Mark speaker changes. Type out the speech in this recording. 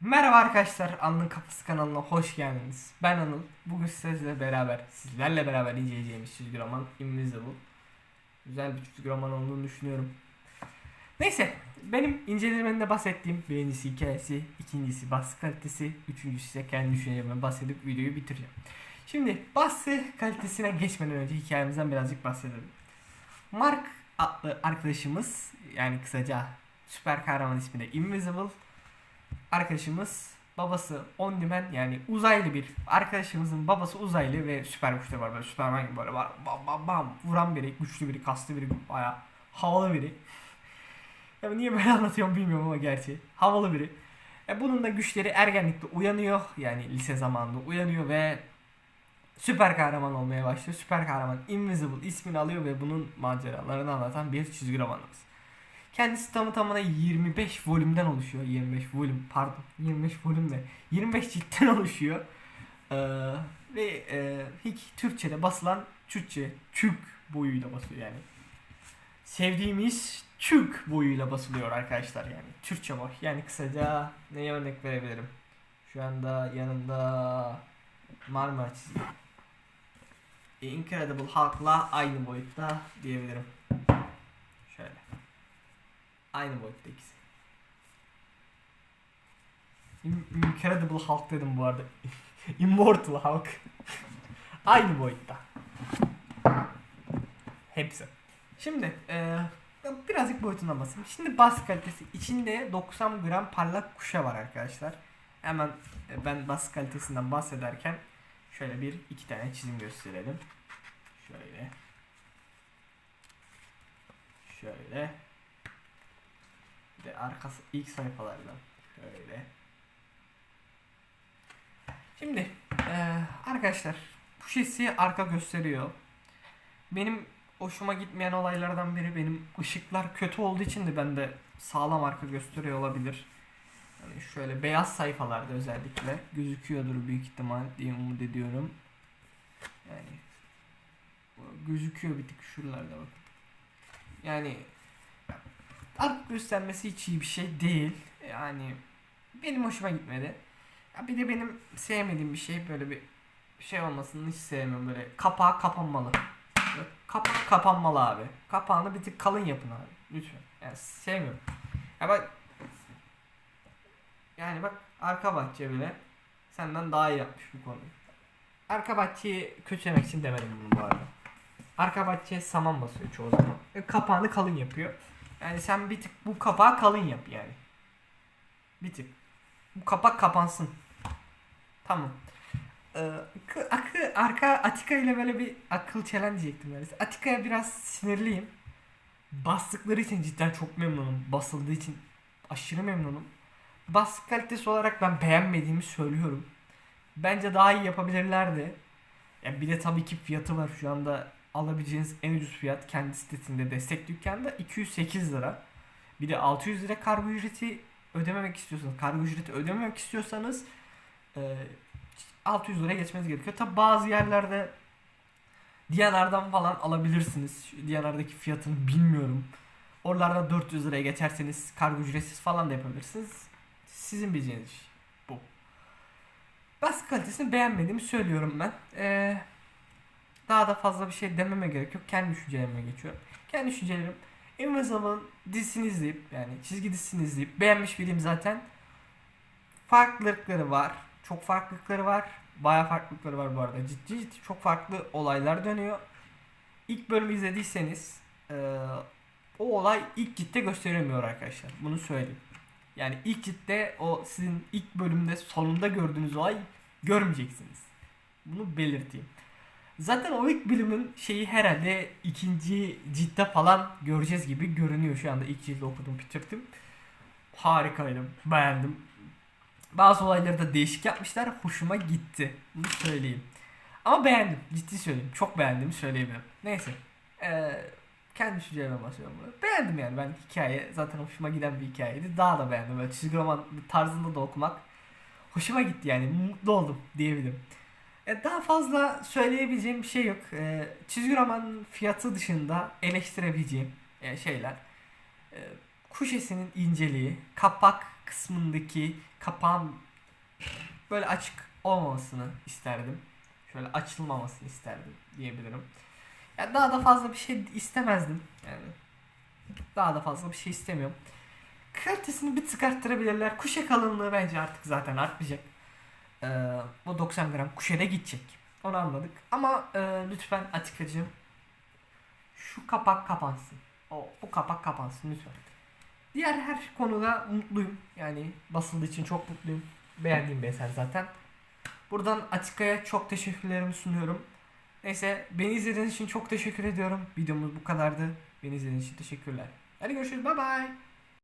Speaker 1: Merhaba arkadaşlar, Anıl'ın Kapısı kanalına hoş geldiniz. Ben Anıl. Bugün sizlerle beraber, sizlerle beraber inceleyeceğimiz çizgi roman Invisible. Güzel bir çizgi roman olduğunu düşünüyorum. Neyse, benim incelememde bahsettiğim birincisi hikayesi, ikincisi baskı kalitesi, üçüncüsü ise kendi düşüncelerime bahsedip videoyu bitireceğim. Şimdi baskı kalitesine geçmeden önce hikayemizden birazcık bahsedelim. Mark adlı arkadaşımız, yani kısaca süper kahraman ismi de Invisible, arkadaşımız babası on demand yani uzaylı bir arkadaşımızın babası uzaylı ve süper güçleri var. Böyle Superman gibi böyle var. Bam bam bam vuran biri güçlü biri kaslı biri baya havalı biri. Ya niye böyle anlatıyorum bilmiyorum ama gerçi. Havalı biri. E bunun da güçleri ergenlikte uyanıyor. Yani lise zamanında uyanıyor ve süper kahraman olmaya başlıyor. Süper kahraman Invisible ismini alıyor ve bunun maceralarını anlatan bir çizgi romanımız Kendisi tamı tamına 25 volümden oluşuyor. 25 volüm pardon 25 volüm ne? 25 ciltten oluşuyor. Ee, ve e, hiç Türkçe'de basılan Türkçe Türk boyuyla basıyor yani. Sevdiğimiz Türk boyuyla basılıyor arkadaşlar yani. Türkçe boy. Yani kısaca neye örnek verebilirim? Şu anda yanında Marmara çizgi. Incredible Hulk'la aynı boyutta diyebilirim. Aynı boyutta ikisi. In- Incredible Hulk dedim bu arada. Immortal Hulk. Aynı boyutta. Hepsi. Şimdi eee birazcık boyutundan bahsedeyim. Şimdi bas kalitesi. içinde 90 gram parlak kuşa var arkadaşlar. Hemen e, ben bas kalitesinden bahsederken şöyle bir iki tane çizim gösterelim. Şöyle. Şöyle. De arkası ilk sayfalardan şöyle. Şimdi eee, arkadaşlar bu şişi arka gösteriyor. Benim hoşuma gitmeyen olaylardan biri benim ışıklar kötü olduğu için de bende sağlam arka gösteriyor olabilir. Yani şöyle beyaz sayfalarda özellikle gözüküyordur büyük ihtimal diye umut ediyorum. Yani gözüküyor bir tık şuralarda bakın. Yani Ark göstermesi hiç iyi bir şey değil. Yani benim hoşuma gitmedi. Ya bir de benim sevmediğim bir şey böyle bir şey olmasını hiç sevmiyorum böyle kapağı kapanmalı. Böyle kapanmalı abi. Kapağını bir tık kalın yapın abi. Lütfen. Yani sevmiyorum. Ya bak yani bak arka bahçe bile senden daha iyi yapmış bu konuyu. Arka bahçeyi kötülemek için demedim bunu bu arada. Arka bahçeye saman basıyor çoğu zaman. E, kapağını kalın yapıyor. Yani sen bir tık bu kapağı kalın yap yani. Bir tık. Bu kapak kapansın. Tamam. Ee, akı- arka Atika ile böyle bir akıl challenge diyecektim yani. Atika'ya biraz sinirliyim. Bastıkları için cidden çok memnunum. Basıldığı için aşırı memnunum. Baskı kalitesi olarak ben beğenmediğimi söylüyorum. Bence daha iyi yapabilirlerdi. Ya bir de tabii ki fiyatı var şu anda alabileceğiniz en ucuz fiyat kendi sitesinde destek dükkanda 208 lira. Bir de 600 lira kargo ücreti ödememek istiyorsanız, kargo ücreti ödememek istiyorsanız e, 600 liraya geçmeniz gerekiyor. Tabi bazı yerlerde Diyanar'dan falan alabilirsiniz. Şu Diyanar'daki fiyatını bilmiyorum. Oralarda 400 liraya geçerseniz kargo ücretsiz falan da yapabilirsiniz. Sizin bileceğiniz iş bu. Baskı kalitesini beğenmediğimi söylüyorum ben. Eee daha da fazla bir şey dememe gerek yok. Kendi düşüncelerime geçiyorum. Kendi düşüncelerim Invisible'ın dizisini izleyip yani çizgi dizisini izleyip beğenmiş biriyim zaten. Farklılıkları var. Çok farklılıkları var. Baya farklılıkları var bu arada. Ciddi ciddi çok farklı olaylar dönüyor. İlk bölümü izlediyseniz eee, o olay ilk ciltte gösterilmiyor arkadaşlar. Bunu söyleyeyim. Yani ilk ciltte o sizin ilk bölümde sonunda gördüğünüz olay görmeyeceksiniz. Bunu belirteyim. Zaten o ilk bölümün şeyi herhalde ikinci ciltte falan göreceğiz gibi görünüyor şu anda. ilk cildi okudum bitirdim. Harikaydı. Beğendim. Bazı olayları da değişik yapmışlar. Hoşuma gitti. Bunu söyleyeyim. Ama beğendim. Ciddi söyleyeyim. Çok beğendiğimi söyleyebilirim. Neyse. Ee, kendi düşüncelerime basıyorum bunu. Beğendim yani. Ben hikaye zaten hoşuma giden bir hikayeydi. Daha da beğendim. Böyle çizgi roman tarzında da okumak hoşuma gitti yani. Mutlu oldum diyebilirim. Daha fazla söyleyebileceğim bir şey yok. E, Çizgi roman fiyatı dışında eleştirebileceğim e, şeyler. E, kuşesinin inceliği, kapak kısmındaki kapağın böyle açık olmamasını isterdim. Şöyle açılmamasını isterdim diyebilirim. Ya daha da fazla bir şey istemezdim. Yani daha da fazla bir şey istemiyorum. Kalitesini bir tık arttırabilirler. Kuşe kalınlığı bence artık zaten artmayacak. Ee, bu 90 gram kuşede gidecek. Onu anladık. Ama e, lütfen Atikacığım şu kapak kapansın. O, bu kapak kapansın lütfen. Diğer her konuda mutluyum. Yani basıldığı için çok mutluyum. Beğendiğim bir eser zaten. Buradan Atika'ya çok teşekkürlerimi sunuyorum. Neyse beni izlediğiniz için çok teşekkür ediyorum. Videomuz bu kadardı. Beni izlediğiniz için teşekkürler. Hadi görüşürüz. Bay bay.